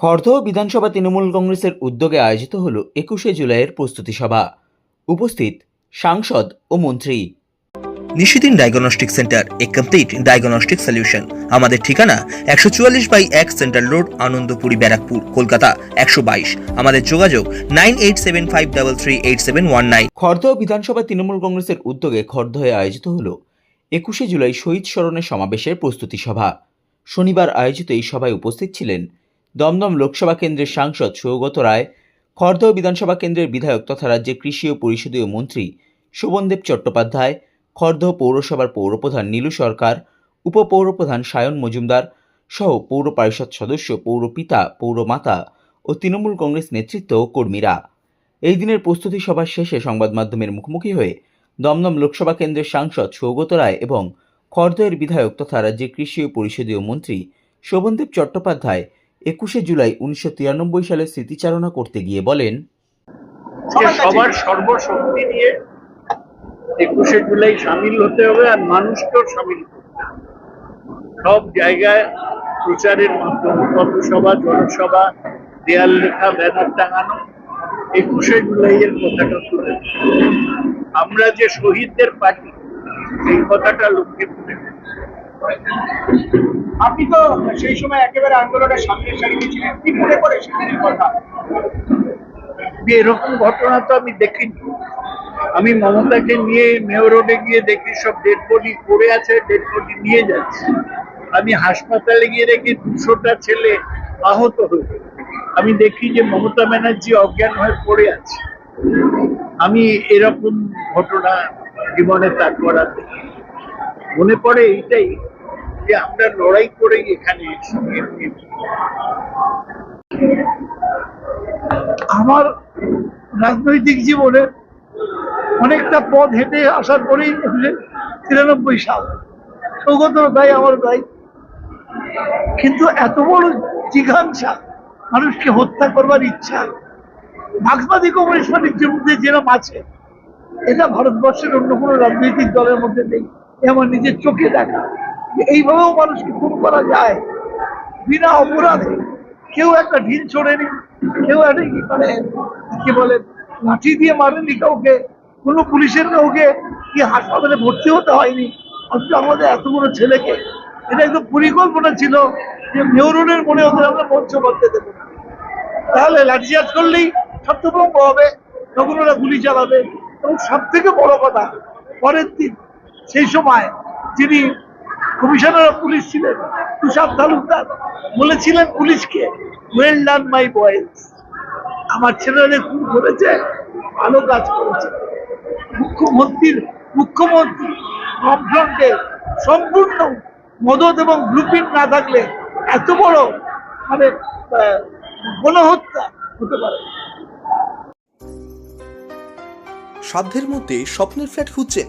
খড়দহ বিধানসভা তৃণমূল কংগ্রেসের উদ্যোগে আয়োজিত হল একুশে জুলাইয়ের প্রস্তুতি সভা। উপস্থিত সাংসদ ও মন্ত্রী। নিশিদিন ডায়াগনস্টিক সেন্টার এ কমপ্লিট ডায়াগনস্টিক সলিউশন। আমাদের ঠিকানা একশো চুয়াল্লিশ বাই এক সেন্ট্রাল রোড আনন্দপুরি ব্যারাকপুর কলকাতা একশো বাইশ। আমাদের যোগাযোগ nine eight seven five double three eight seven one nine. Khardah বিধানসভা তৃণমূল কংগ্রেসের উদ্যোগে খড়দহে আয়োজিত হল একুশে জুলাই শহীদ স্মরণের সমাবেশের প্রস্তুতি সভা। শনিবার আয়োজিত এই সভায় উপস্থিত ছিলেন দমদম লোকসভা কেন্দ্রের সাংসদ সৌগত রায়, খড়দহ বিধানসভা কেন্দ্রের বিধায়ক তথা রাজ্যের কৃষি ও পরিষদীয় মন্ত্রী শোভনদেব চট্টোপাধ্যায়, খড়দহ পৌরসভার পৌরপ্রধান নীলু সরকার, উপপৌরপ্রধান সায়ন মজুমদার সহ পৌর পরিষদ সদস্য, পৌর পৌরপিতা পৌরমাতা ও তৃণমূল কংগ্রেস নেতৃত্ব ও কর্মীরা। এই দিনের প্রস্তুতি সভা শেষে সংবাদ মাধ্যমের মুখোমুখি হয়ে দমদম লোকসভা কেন্দ্রের সাংসদ সৌগত রায় এবং খড়দহের বিধায়ক তথা রাজ্যের কৃষি ও পরিষদীয় মন্ত্রী শোভনদেব চট্টোপাধ্যায় একুশে জুলাই উনিশশো তিরানব্বই সালে স্মৃতিচারণা করতে গিয়ে বলেন সবার সর্বশক্তি নিয়ে একুশে জুলাই সামিল হতে হবে আর মানুষকেও সামিল করতে হবে। সব জায়গায় প্রচারের মাধ্যমে পথসভা জনসভা দেয়াল লেখা ব্যানার টাঙানো একুশে জুলাইয়ের কথাটা তুলে। আমরা যে শহীদদের পার্টি এই কথাটা লোককে আপনি তো সেই সময় একেবারে আন্দোলনের সামনের সারিতে ছিলেন। কি মনে করে সেদিনের কথা? এরকম ঘটনা তো আমি দেখিনি। আমি মমতাকে নিয়ে মেয়র রোডে গিয়ে দেখি, সব ডেড বডি পড়ে আছে ডেড বডি নিয়ে যাচ্ছে। আমি হাসপাতালে গিয়ে দেখি, দুশোটা ছেলে আহত হয়েছে আমি দেখি যে মমতা ব্যানার্জি অজ্ঞান হয়ে পড়ে আছে। আমি এরকম ঘটনা জীবনে তারপর আর মনে পড়ে এইটাই। যে আমরা লড়াই করেই এখানে আমার রাজনৈতিক জীবনে অনেকটা পথ হেঁটে আসার পরেই তিরানব্বই সাল। সৌগত ভাই আমার ভাই কিন্তু এত বড় জিঘাংসা মানুষকে হত্যা করবার ইচ্ছা মার্ক্সবাদী কমিউনিস্ট পার্টির মধ্যে যেরকম আছে, এটা ভারতবর্ষের অন্য কোনো রাজনৈতিক দলের মধ্যে নেই। এ আমার নিজের চোখে দেখা। এইভাবেও মানুষকে খুন করা যায়। বিনা অপরাধে কেউ একটা ঢিল ছোড়েনি, কেউ একটা কি মানে কি বলে, লাঠি দিয়ে মারেনি কাউকে, কোনো পুলিশের কাউকে, কি হাসপাতালে ভর্তি হতে হয়নি। অথচ আমাদের এত বড় ছেলেকে, এটা একদম পরিকল্পনা ছিল যে মেয়রনের মনে হতে আমরা মঞ্চ করতে দেবো তাহলে লাঠিচার্জ করলেই ছত্রভঙ্গ হবে, তখন ওরা গুলি চালাবে। এবং সব থেকে বড় কথা, পরের দিন, সেই সময় যিনি কমিশনার অফ পুলিশ ছিলেন, তুষার তালুকদার। বলেছিলেন পুলিশকে ওয়েল ডান মাই বয়েজ আমার ছেলেদের খুন করেছে, ভালো কাজ করেছে। মুখ্যমন্ত্রীর মুখ্যমন্ত্রী বামফ্রন্টে সম্পূর্ণ মদত এবং ব্লুপ্রিন্ট না থাকলে এত বড় মানে গণহত্যা হতে পারে। সাধ্যের মধ্যে স্বপ্নের ফ্ল্যাট খুঁজছেন